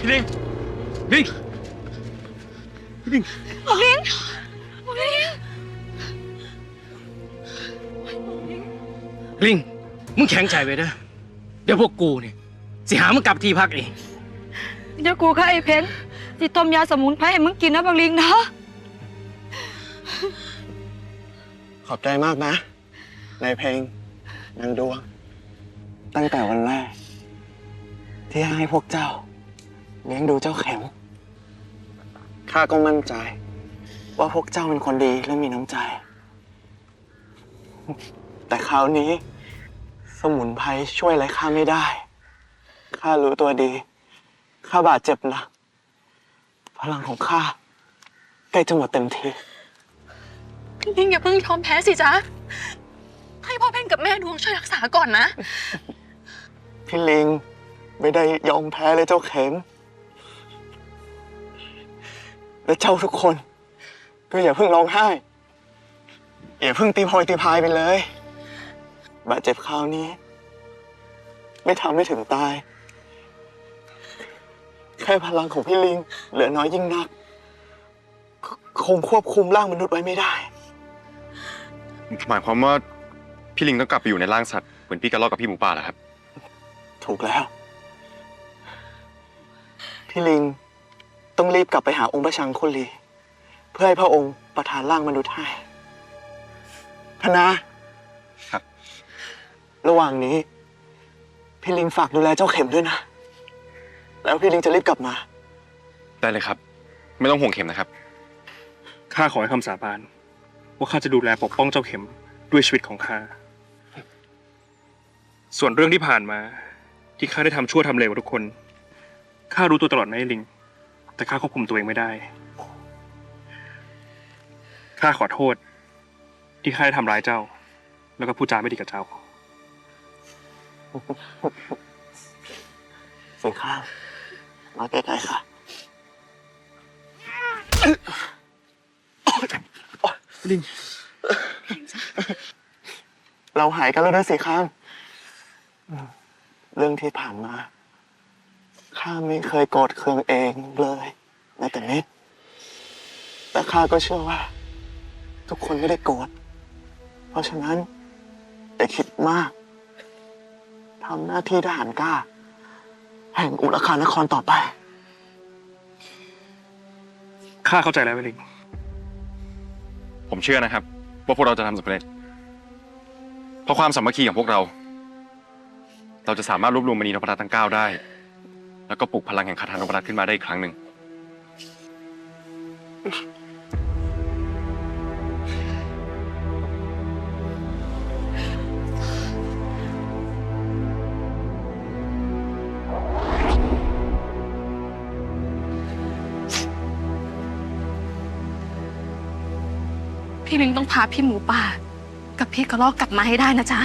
พี่ลิงลิงพี่ลิงบอกลิงบอกลิงลิง มึงแข็งใจไว้เด้อเดี๋ยวพวกกูเนี่ยสิหามึงกลับที่พักเองเดี๋ยวกูค่ะไอ้เพนสิต้มยาสมุนไพรให้มึงกินนะบอกลิงนะ ขอบใจมากนะนายเพลงนางดวง ตั้งแต่วันแรกที่ให้พวกเจ้า เลี้ยงดูเจ้าเข็ม ข้าก็มั่นใจ ว่าพวกเจ้าเป็นคนดีและมีน้ำใจ แต่คราวนี้ สมุนไพรช่วยอะไรข้าไม่ได้ ข้ารู้ตัวดี ข้าบาดเจ็บหนักพลังของข้าใกล้จะหมดเต็มทีพี่ลิงอย่าเพิ่งยอมแพ้สิจ๊ะ ให้พ่อเพ่งกับแม่ดวงช่วยรักษาก่อนนะ พี่ลิงไม่ได้ยอมแพ้เลยเจ้าเข็ม และเจ้าทุกคน ก็อย่าเพิ่งร้องไห้ อย่าเพิ่งตีโพยตีพายไปเลย บาดเจ็บคราวนี้ ไม่ทำให้ถึงตาย แค่พลังของพี่ลิง เหลือน้อยยิ่งนัก คงควบคุมร่างมนุษย์ไว้ไม่ได้ หมายความว่าพี่ลิงต้องกลับไปอยู่ในร่างสัตว์เหมือนพี่กระรอกกับพี่หมูป่าเหรอครับ ถูกแล้ว พี่ลิง ต้องรีบกลับไปหาองค์พระชังคุลี เพื่อให้พระองค์ประทานร่างมนุษย์ให้พนาครับ ระหว่างนี้ พี่ลิงฝากดูแลเจ้าเข็มด้วยนะ แล้วพี่ลิงจะรีบกลับมา ได้เลยครับ ไม่ต้องห่วงเข็มนะครับ ข้าขอให้คำสาบาน ว่าข้าจะดูแลปกป้องเจ้าเข็มด้วยชีวิตของข้า ส่วนเรื่องที่ผ่านมา ที่ข้าได้ทำชั่วทำเลวกับทุกคน ข้ารู้ตัวตลอดนะไอ้ลิง แต่ข้าควบคุมตัวเองไม่ได้ ข้าขอโทษ ที่ข้าได้ทำร้ายเจ้า แล้วก็พูดจาไม่ดีกับเจ้าสิงข้างมาใกล้ๆค่ะลิง เราหายกันแล้วนะสิข้างอืมเรื่องที่ผ่านมา ข้าไม่เคยโกรธเคืองเองเลยแม้แต่นิด แต่ข้าก็เชื่อว่า ทุกคนไม่ได้โกรธ เพราะฉะนั้นอย่าคิดมาก ทำหน้าที่ทหารกล้า แห่งอุรคานครต่อไป ข้าเข้าใจแล้วไอ้ลิง ผมเชื่อนะครับ ว่าพวกเราจะทำสำเร็จ เพราะความสามัคคีของพวกเรา เราจะสามารถรวบรวมมณีนพรัตน์ทั้งเก้าได้ แล้วก็ปลุกพลังแห่งคาถานพรัตน์ขึ้นมาได้อีกครั้งหนึ่ง พี่ลิงต้องพาพี่หมูป่า กับพี่กระรอกกลับมาให้ได้นะจ๊ะ